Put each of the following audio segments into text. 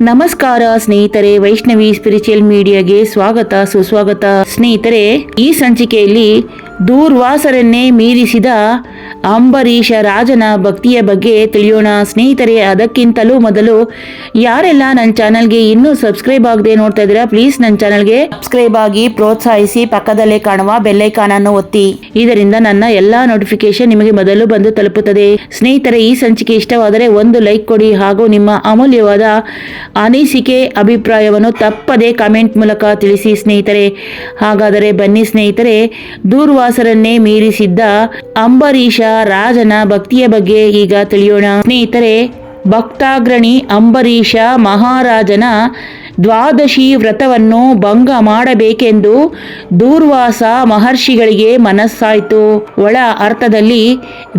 ನಮಸ್ಕಾರ ಸ್ನೇಹಿತರೆ ವೈಷ್ಣವಿ ಸ್ಪಿರಿಚುಯಲ್ ಮೀಡಿಯಾಗೆ ಸ್ವಾಗತ ಸುಸ್ವಾಗತ. ಸ್ನೇಹಿತರೆ ಈ ಸಂಚಿಕೆಯಲ್ಲಿ ದೂರ್ವಾಸರನ್ನೇ ಮೀರಿಸಿದ ಅಂಬರೀಷ ರಾಜನ ಭಕ್ತಿಯ ಬಗ್ಗೆ ತಿಳಿಯೋಣ. ಸ್ನೇಹಿತರೆ, ಅದಕ್ಕಿಂತಲೂ ಮೊದಲು ಯಾರೆಲ್ಲ ನನ್ನ ಚಾನಲ್ಗೆ ಇನ್ನೂ ಸಬ್ಸ್ಕ್ರೈಬ್ ಆಗದೆ ನೋಡ್ತಾ ಇದ್ದೀರಾ, ಪ್ಲೀಸ್ ನನ್ನ ಚಾನಲ್ಗೆ ಸಬ್ಸ್ಕ್ರೈಬ್ ಆಗಿ ಪ್ರೋತ್ಸಾಹಿಸಿ, ಪಕ್ಕದಲ್ಲೇ ಕಾಣುವ ಬೆಲ್ಲೈಕಾನ್ ಅನ್ನು ಒತ್ತಿ. ಇದರಿಂದ ನನ್ನ ಎಲ್ಲಾ ನೋಟಿಫಿಕೇಶನ್ ನಿಮಗೆ ಮೊದಲು ಬಂದು ತಲುಪುತ್ತದೆ. ಸ್ನೇಹಿತರೆ, ಈ ಸಂಚಿಕೆ ಇಷ್ಟವಾದರೆ ಒಂದು ಲೈಕ್ ಕೊಡಿ ಹಾಗೂ ನಿಮ್ಮ ಅಮೂಲ್ಯವಾದ ಅನಿಸಿಕೆ, ಅಭಿಪ್ರಾಯವನ್ನು ತಪ್ಪದೆ ಕಾಮೆಂಟ್ ಮೂಲಕ ತಿಳಿಸಿ ಸ್ನೇಹಿತರೆ. ಹಾಗಾದರೆ ಬನ್ನಿ ಸ್ನೇಹಿತರೆ ದೂರ್ವಾಸರನ್ನೇ ಮೀರಿಸಿದ್ದ ಅಂಬರೀಷ ರಾಜನ ಭಕ್ತಿಯ ಬಗ್ಗೆ ಈಗ ತಿಳಿಯೋಣ. ಸ್ನೇಹಿತರೆ ಭಕ್ತಾಗ್ರಣಿ ಅಂಬರೀಷ ಮಹಾರಾಜನ ದ್ವಾದಶಿ ವ್ರತವನ್ನು ಭಂಗ ಮಾಡಬೇಕೆಂದು ದೂರ್ವಾಸ ಮಹರ್ಷಿಗಳಿಗೆ ಮನಸ್ಸಾಯಿತು. ಒಳ ಅರ್ಥದಲ್ಲಿ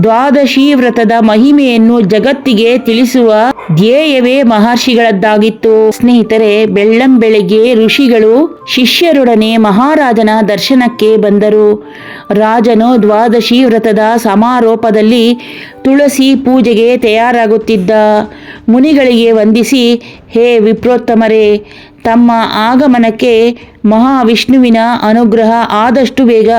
ದ್ವಾದಶಿ ವ್ರತದ ಮಹಿಮೆಯನ್ನು ಜಗತ್ತಿಗೆ ತಿಳಿಸುವ ಧ್ಯೇಯವೇ ಮಹರ್ಷಿಗಳದ್ದಾಗಿತ್ತು. ಸ್ನೇಹಿತರೆ ಬೆಳ್ಳಂಬೆಳಗ್ಗೆ ಋಷಿಗಳು ಶಿಷ್ಯರೊಡನೆ ಮಹಾರಾಜನ ದರ್ಶನಕ್ಕೆ ಬಂದರು. ರಾಜನು ದ್ವಾದಶಿ ವ್ರತದ ಸಮಾರೋಪದಲ್ಲಿ ತುಳಸಿ ಪೂಜೆಗೆ ತಯಾರಾಗುತ್ತಿದ್ದ. ಮುನಿಗಳಿಗೆ ವಂದಿಸಿ ಹೇ ವಿಪ್ರೋತ್ತಮರೇ, ತಮ್ಮ ಆಗಮನಕ್ಕೆ ಮಹಾವಿಷ್ಣುವಿನ ಅನುಗ್ರಹ ಆದಷ್ಟು ಬೇಗ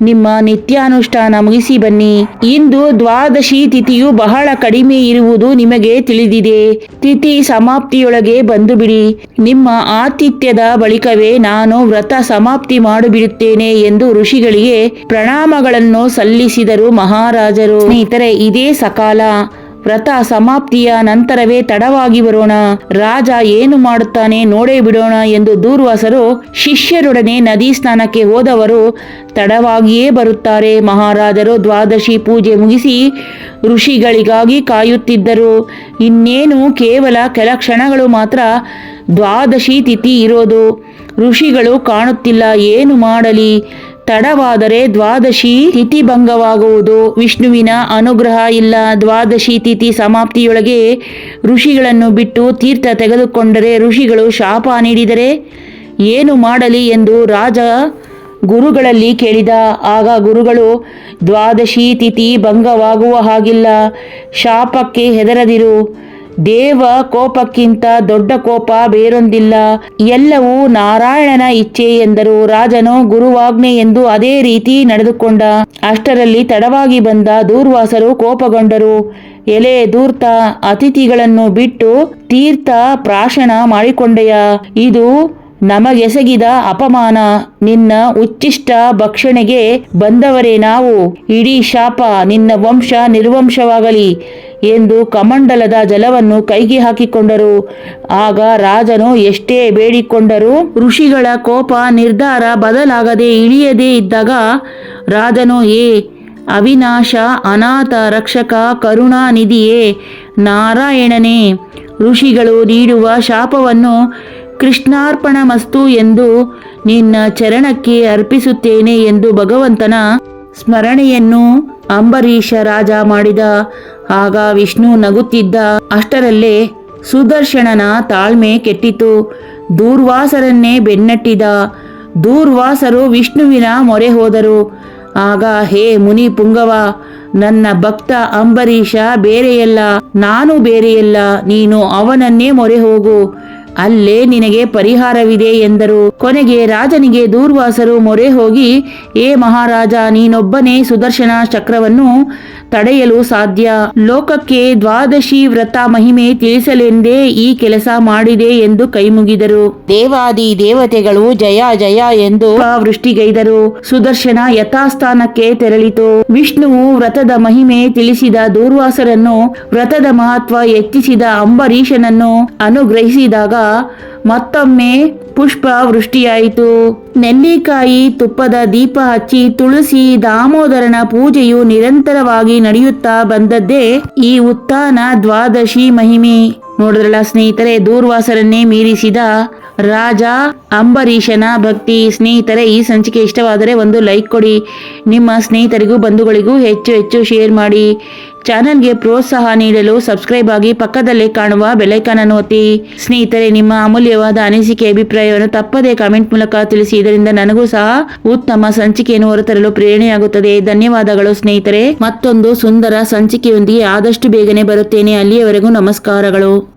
ನಿಮ್ಮ ನಿತ್ಯಾನುಷ್ಠಾನ ಮುಗಿಸಿ ಬನ್ನಿ. ಇಂದು ದ್ವಾದಶಿ ತಿಥಿಯು ಬಹಳ ಕಡಿಮೆ ಇರುವುದು ನಿಮಗೆ ತಿಳಿದಿದೆ. ತಿಥಿ ಸಮಾಪ್ತಿಯೊಳಗೆ ಬಂದು ಬಿಡಿ ನಿಮ್ಮ ಆತಿಥ್ಯದ ಬಳಿಕವೇ ನಾನು ವ್ರತ ಸಮಾಪ್ತಿ ಮಾಡಿಬಿಡುತ್ತೇನೆ ಎಂದು ಋಷಿಗಳಿಗೆ ಪ್ರಣಾಮಗಳನ್ನು ಸಲ್ಲಿಸಿದರು ಮಹಾರಾಜರು. ಸ್ನೇಹಿತರೆ, ಇದೇ ಸಕಾಲ. ವ್ರತ ಸಮಾಪ್ತಿಯ ನಂತರವೇ ತಡವಾಗಿ ಬರೋಣ. ರಾಜ ಏನು ಮಾಡುತ್ತಾನೆ ನೋಡೇ ಬಿಡೋಣ ಎಂದು ದೂರ್ವಾಸರು ಶಿಷ್ಯರೊಡನೆ ನದಿ ಸ್ನಾನಕ್ಕೆ ಹೋದವರು ತಡವಾಗಿಯೇ ಬರುತ್ತಾರೆ. ಮಹಾರಾಜರು ದ್ವಾದಶಿ ಪೂಜೆ ಮುಗಿಸಿ ಋಷಿಗಳಿಗಾಗಿ ಕಾಯುತ್ತಿದ್ದರು. ಇನ್ನೇನು ಕೇವಲ ಕೆಲ ಕ್ಷಣಗಳು ಮಾತ್ರ ದ್ವಾದಶಿ ತಿಥಿ ಇರೋದು. ಋಷಿಗಳು ಕಾಣುತ್ತಿಲ್ಲ, ಏನು ಮಾಡಲಿ? ತಡವಾದರೆ ದ್ವಾದಶಿ ತಿಥಿ ಭಂಗವಾಗುವುದು. ವಿಷ್ಣುವಿನ ಅನುಗ್ರಹ ಇಲ್ಲ. ದ್ವಾದಶಿ ತಿಥಿ ಸಮಾಪ್ತಿಯೊಳಗೆ ಋಷಿಗಳನ್ನು ಬಿಟ್ಟು ತೀರ್ಥ ತೆಗೆದುಕೊಂಡರೆ ಋಷಿಗಳು ಶಾಪ ನೀಡಿದರೆ ಏನು ಮಾಡಲಿ ಎಂದು ರಾಜ ಗುರುಗಳಲ್ಲಿ ಕೇಳಿದ. ಆಗ ಗುರುಗಳು, ದ್ವಾದಶಿ ತಿಥಿ ಭಂಗವಾಗುವ ಹಾಗಿಲ್ಲ. ಶಾಪಕ್ಕೆ ಹೆದರದಿರು. ದೇವ ಕೋಪಕ್ಕಿಂತ ದೊಡ್ಡ ಕೋಪ ಬೇರೊಂದಿಲ್ಲ. ಎಲ್ಲವೂ ನಾರಾಯಣನ ಇಚ್ಛೆ ಎಂದರು. ರಾಜನು ಗುರುವಾಜ್ಞೆ ಎಂದು ಅದೇ ರೀತಿ ನಡೆದುಕೊಂಡ. ಅಷ್ಟರಲ್ಲಿ ತಡವಾಗಿ ಬಂದ ದೂರ್ವಾಸರು ಕೋಪಗೊಂಡರು. ಎಲೆ ದೂರ್ತ ಅತಿಥಿಗಳನ್ನು ಬಿಟ್ಟು ತೀರ್ಥ ಪ್ರಾಶನ ಮಾಡಿಕೊಂಡೆಯ. ಇದು ನಮಗೆಸಗಿದ ಅಪಮಾನ. ನಿನ್ನ ಉಚ್ಚಿಷ್ಟ ಭಕ್ಷಣೆಗೆ ಬಂದವರೇ ನಾವು. ಇಡೀ ಶಾಪ ನಿನ್ನ ವಂಶ ನಿರ್ವಂಶವಾಗಲಿ. ಎಂದು ಕಮಂಡಲದ ಜಲವನ್ನು ಕೈಗೆ ಹಾಕಿಕೊಂಡರು. ಆಗ ರಾಜನು ಎಷ್ಟೇ ಬೇಡಿಕೊಂಡರೂ ಋಷಿಗಳ ಕೋಪ ನಿರ್ಧಾರ ಬದಲಾಗದೆ ಇಳಿಯದೇ ಇದ್ದಾಗ ರಾಜನು, ಏ ಅವಿನಾಶ, ಅನಾಥ, ರಕ್ಷಕ, ಕರುಣಾನಿಧಿಯೇ, ನಾರಾಯಣನೇ, ಋಷಿಗಳು ನೀಡುವ ಶಾಪವನ್ನು ಕೃಷ್ಣಾರ್ಪಣ ಮಸ್ತು ಎಂದು ನಿನ್ನ ಚರಣಕ್ಕೆ ಅರ್ಪಿಸುತ್ತೇನೆ ಎಂದು ಭಗವಂತನ ಸ್ಮರಣೆಯನ್ನು ಅಂಬರೀಷ ರಾಜ ಮಾಡಿದ. ಆಗ ವಿಷ್ಣು ನಗುತ್ತಿದ್ದ ಅಷ್ಟರಲ್ಲೇ ಸುದರ್ಶನನ ತಾಳ್ಮೆ ಕೆಟ್ಟಿತು. ದೂರ್ವಾಸರನ್ನೇ ಬೆನ್ನಟ್ಟಿದ ದೂರ್ವಾಸರು ವಿಷ್ಣುವಿನ ಮೊರೆ ಹೋದರು. ಆಗ, ಹೇ ಮುನಿ ಪುಂಗವ, ನನ್ನ ಭಕ್ತ ಅಂಬರೀಷ ಬೇರೆಯಲ್ಲ, ನಾನು ಬೇರೆಯಲ್ಲ, ನೀನು ಅವನನ್ನೇ ಮೊರೆ ಹೋಗು. ಅಲ್ಲೇ ನಿನಗೆ ಪರಿಹಾರವಿದೆ ಎಂದರು. ಕೊನೆಗೆ ರಾಜನಿಗೆ ದೂರ್ವಾಸರು ಮೊರೆ ಹೋಗಿ, ಏ ಮಹಾರಾಜ, ನೀನೊಬ್ಬನೇ ಸುದರ್ಶನ ಚಕ್ರವನ್ನು ತಡೆಯಲು ಸಾಧ್ಯ. ಲೋಕಕ್ಕೆ ದ್ವಾದಶಿ ವ್ರತ ಮಹಿಮೆ ತಿಳಿಸಲೆಂದೇ ಈ ಕೆಲಸ ಮಾಡಿದೆ ಎಂದು ಕೈಮುಗಿದರು. ದೇವಾದಿ ದೇವತೆಗಳು ಜಯ ಜಯ ಎಂದು ವೃಷ್ಟಿಗೈದರು. ಸುದರ್ಶನ ಯಥಾಸ್ಥಾನಕ್ಕೆ ತೆರಳಿತು. ವಿಷ್ಣುವು ವ್ರತದ ಮಹಿಮೆ ತಿಳಿಸಿದ ದೂರ್ವಾಸರನ್ನು, ವ್ರತದ ಮಹತ್ವ ಹೆಚ್ಚಿಸಿದ ಅಂಬರೀಷನನ್ನು ಅನುಗ್ರಹಿಸಿದಾಗ ಮತ್ತೊಮ್ಮೆ ಪುಷ್ಪ ವೃಷ್ಟಿಯಾಯಿತು. ನೆಲ್ಲಿಕಾಯಿ ತುಪ್ಪದ ದೀಪ ಹಚ್ಚಿ ತುಳಸಿ ದಾಮೋದರನ ಪೂಜೆಯು ನಿರಂತರವಾಗಿ ನಡೆಯುತ್ತಾ ಬಂದದ್ದೇ ಈ ಉತ್ಥಾನ ದ್ವಾದಶಿ ಮಹಿಮೆ. ನೋಡಿದ್ರಲ್ಲ ಸ್ನೇಹಿತರೆ, ದೂರ್ವಾಸರನ್ನೇ ಮೀರಿಸಿದ ರಾಜ ಅಂಬರೀಷನ ಭಕ್ತಿ. ಸ್ನೇಹಿತರೆ, ಈ ಸಂಚಿಕೆ ಇಷ್ಟವಾದರೆ ಒಂದು ಲೈಕ್ ಕೊಡಿ. ನಿಮ್ಮ ಸ್ನೇಹಿತರಿಗೂ, ಬಂಧುಗಳಿಗೂ ಹೆಚ್ಚು ಹೆಚ್ಚು ಶೇರ್ ಮಾಡಿ. ಚಾನಲ್ಗೆ ಪ್ರೋತ್ಸಾಹ ನೀಡಲು ಸಬ್ಸ್ಕ್ರೈಬ್ ಆಗಿ ಪಕ್ಕದಲ್ಲೇ ಕಾಣುವ ಬೆಲೈಕಾನ್ ಅನ್ನು ಒತ್ತಿ. ಸ್ನೇಹಿತರೆ, ನಿಮ್ಮ ಅಮೂಲ್ಯವಾದ ಅನಿಸಿಕೆ, ಅಭಿಪ್ರಾಯವನ್ನು ತಪ್ಪದೇ ಕಾಮೆಂಟ್ ಮೂಲಕ ತಿಳಿಸಿ. ಇದರಿಂದ ನನಗೂ ಸಹ ಉತ್ತಮ ಸಂಚಿಕೆಯನ್ನು ಹೊರತರಲು ಪ್ರೇರಣೆಯಾಗುತ್ತದೆ. ಧನ್ಯವಾದಗಳು ಸ್ನೇಹಿತರೆ. ಮತ್ತೊಂದು ಸುಂದರ ಸಂಚಿಕೆಯೊಂದಿಗೆ ಆದಷ್ಟು ಬೇಗನೆ ಬರುತ್ತೇನೆ. ಅಲ್ಲಿಯವರೆಗೂ ನಮಸ್ಕಾರಗಳು.